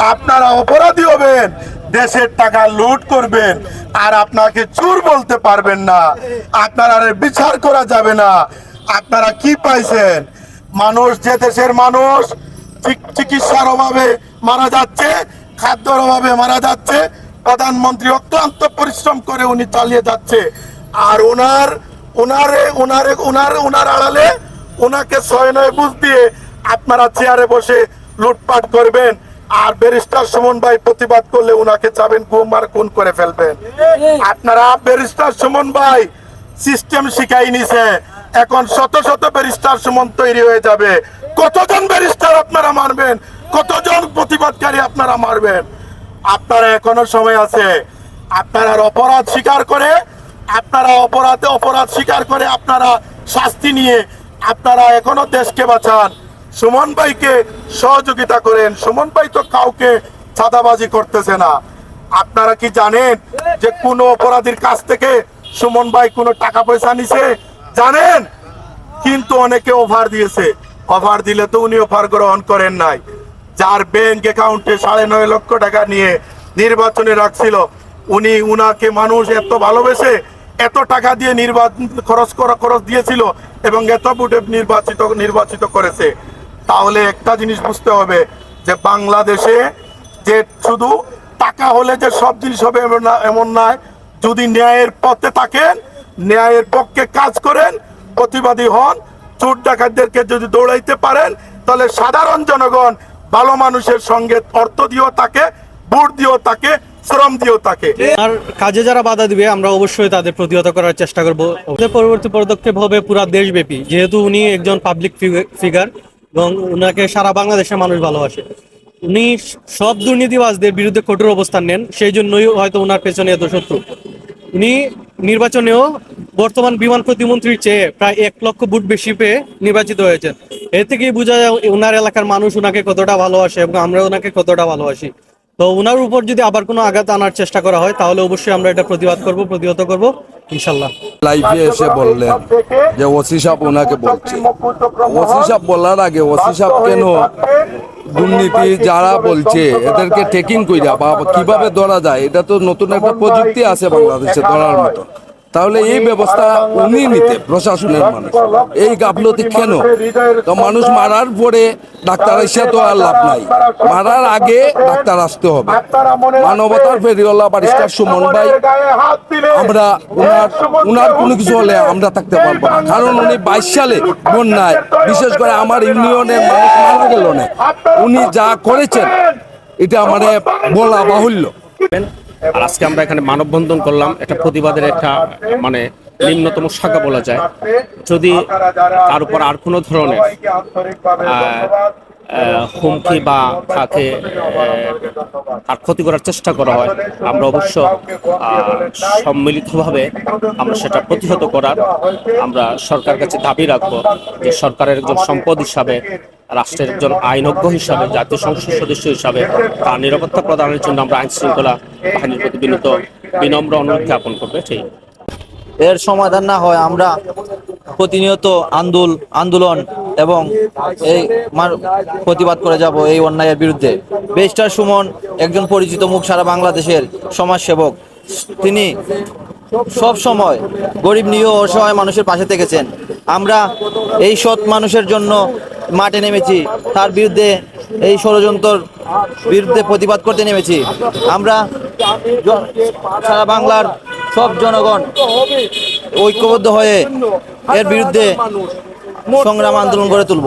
আপনারা অপরাধী হবেন, দেশের টাকা লুট করবেন, আর আপনাকে চোর বলতে পারবেন না। আপনারা বিচার করা যাবে না। আপনারা কি পাইছেন? মানুষ যে দেশের মানুষ চিক- চিকিৎসার অভাবে মারা যাচ্ছে, খাদ্যর অভাবে মারা যাচ্ছে, প্রধানমন্ত্রী অক্লান্ত পরিশ্রম করে উনি চালিয়ে যাচ্ছে। আর ওনার, ওনারে ওনারে, ওনার ওনার আড়ালে ওনাকে ছয় নয় বুঝ দিয়ে আপনারা চেয়ারে বসে লুটপাট করবেন। আর ব্যারিস্টার সুমন ভাই প্রতিবাদ করলে ওনাকে চাবেন গুম আর খুন করে ফেলবেন। আপনারা ব্যারিস্টার সুমন ভাই সিস্টেম শিখাই নিছে। এখন শত শত ব্যারিস্টার সুমন তৈরি হয়ে যাবে। কতজন ব্যারিস্টার আপনারা মারবেন? কতজন প্রতিবাদকারী আপনারা মারবেন? আপনারা এখনও সময় আছে। আপনারা অপরাধ স্বীকার করে, আপনারা অপরাধে অপরাধ স্বীকার করে আপনারা শাস্তি নিয়ে আপনারা এখনও দেশকে বাঁচান। সুমন ভাইকে সহযোগিতা করেন। সুমন ভাই তো কাউকে চাঁদাবাজি করতেছে না। আপনারা কি জানেন যে কোন অপরাধীর কাছ থেকে সুমন ভাই কোনো টাকা পয়সা নিছে? জানেন? কিন্তু অনেকে অফার দিয়েছে। অফার দিলে তো উনি অফার গ্রহণ করেন নাই। যার ব্যাংক অ্যাকাউন্টে সাড়ে নয় লক্ষ টাকা নিয়ে নির্বাচনে রাখছিল উনি উনাকে মানুষ এত ভালোবেসে এত টাকা দিয়ে নির্বাচন খরচ করা খরচ দিয়েছিল এবং এত ভোটে নির্বাচিত নির্বাচিত করেছে। তাহলে একটা জিনিস বুঝতে হবে, যে বাংলাদেশে যে শুধু টাকা হলে যে সব জিনিস হবে এমন নয়। যদি ন্যায়ের পথে থাকেন, ন্যায়ের পক্ষে কাজ করেন, প্রতিবাদী হন, চোর ডাকাতদেরকে যদি দৌড়াইতে পারেন, তাহলে সাধারণ জনগণ ভালো মানুষের সঙ্গে অর্থ দিয়েও তাকে, ভোট দিয়েও তাকে, শ্রম দিয়েও তাকে। আর কাজে যারা বাধা দিবে, আমরা অবশ্যই তাদের প্রতিহত করার চেষ্টা করব। পরবর্তী পদক্ষেপ হবে পুরা দেশব্যাপী। যেহেতু উনি একজন পাবলিক ফিগার এবং উনাকে সারা বাংলাদেশের মানুষ ভালোবাসে। উনি সব দুর্নীতিবাজদের বিরুদ্ধে কঠোর অবস্থান নেন, সেই জন্যই হয়তো ওনার পেছনে এত শত্রু। উনি নির্বাচনেও বর্তমান বিমান প্রতিমন্ত্রীর চেয়ে প্রায় এক লক্ষ ভোট বেশি পেয়ে নির্বাচিত হয়েছেন। এর থেকেই বোঝা যায় ওনার এলাকার মানুষ ওনাকে কতটা ভালোবাসে এবং আমরা ওনাকে কতটা ভালোবাসি। তো ওনার উপর যদি আবার কোনো আঘাত আনার চেষ্টা করা হয়, তাহলে অবশ্যই আমরা এটা প্রতিবাদ করব, প্রতিহত করব, ইনশাল্লাহ। লাইফে এসে বললেন যে ওসি সাহেব ওনাকে বলছে। ওসি সাহেব বলার আগে ওসি সাহেব কেন দুর্নীতি যারা বলছে, এদেরকে টেকিং কইরা বা কীভাবে ধরা যায়, এটা তো নতুন একটা প্রযুক্তি আছে বাংলাদেশে ধরার মতো। তাহলে এই ব্যবস্থা উনি নিতে প্রশাসনের মানুষ। এই গাফলতি কেন? তো মানুষ মারার পরে ডাক্তার এসে তো আর লাভ নাই। মারার আগে ডাক্তার আসতে হবে। মানবতার ফেরিওয়ালা বারিস্টার সুমন ভাই আমরা উনার উনার কোনো কিছু হলে আমরা থাকতে পারব না। কারণ উনি বাইশ সালে বন্যায় বিশেষ করে আমার ইউনিয়নের মানুষ মারা গেল না। উনি যা করেছেন এটা মানে বলা বাহুল্য। আর আজকে আমরা এখানে মানববন্ধন করলাম। একটা প্রতিবাদের একটা মানে নিম্নতম শাখা বলা যায়। যদি তার উপর আর কোনো ধরনের হুমকি বা তাকে তার ক্ষতি করার চেষ্টা করা হয়, আমরা অবশ্য সম্মিলিতভাবে আমরা সেটা প্রতিহত করার আমরা সরকার কাছে দাবি রাখব যে সরকারের একজন সম্পদ হিসাবে, রাষ্ট্রের একজন আইনজ্ঞ হিসাবে, জাতীয় সংসদ সদস্য হিসাবে তার নিরাপত্তা প্রদানের জন্য আমরা আইন শৃঙ্খলা বাহিনীর প্রতি বিনীত, বিনম্র অনুরোধ জ্ঞাপন করবে। ঠিক এর সমাধান না হয় আমরা প্রতিনিয়ত আন্দোল, আন্দোলন এবং এই প্রতিবাদ করে যাব এই অন্যায়ের বিরুদ্ধে। বেস্টার সুমন, একজন পরিচিত মুখ সারা বাংলাদেশের সমাজসেবক। তিনি সব সময় গরিব, নিরীহ অসহায় মানুষের পাশে থেকেছেন। আমরা এই সৎ মানুষের জন্য মাঠে নেমেছি। তার বিরুদ্ধে এই ষড়যন্ত্র বিরুদ্ধে প্রতিবাদ করতে নেমেছি। আমরা সারা বাংলার সব জনগণ ঐক্যবদ্ধ হয়ে এর বিরুদ্ধে সংগ্রাম আন্দোলন গড়ে তুলব।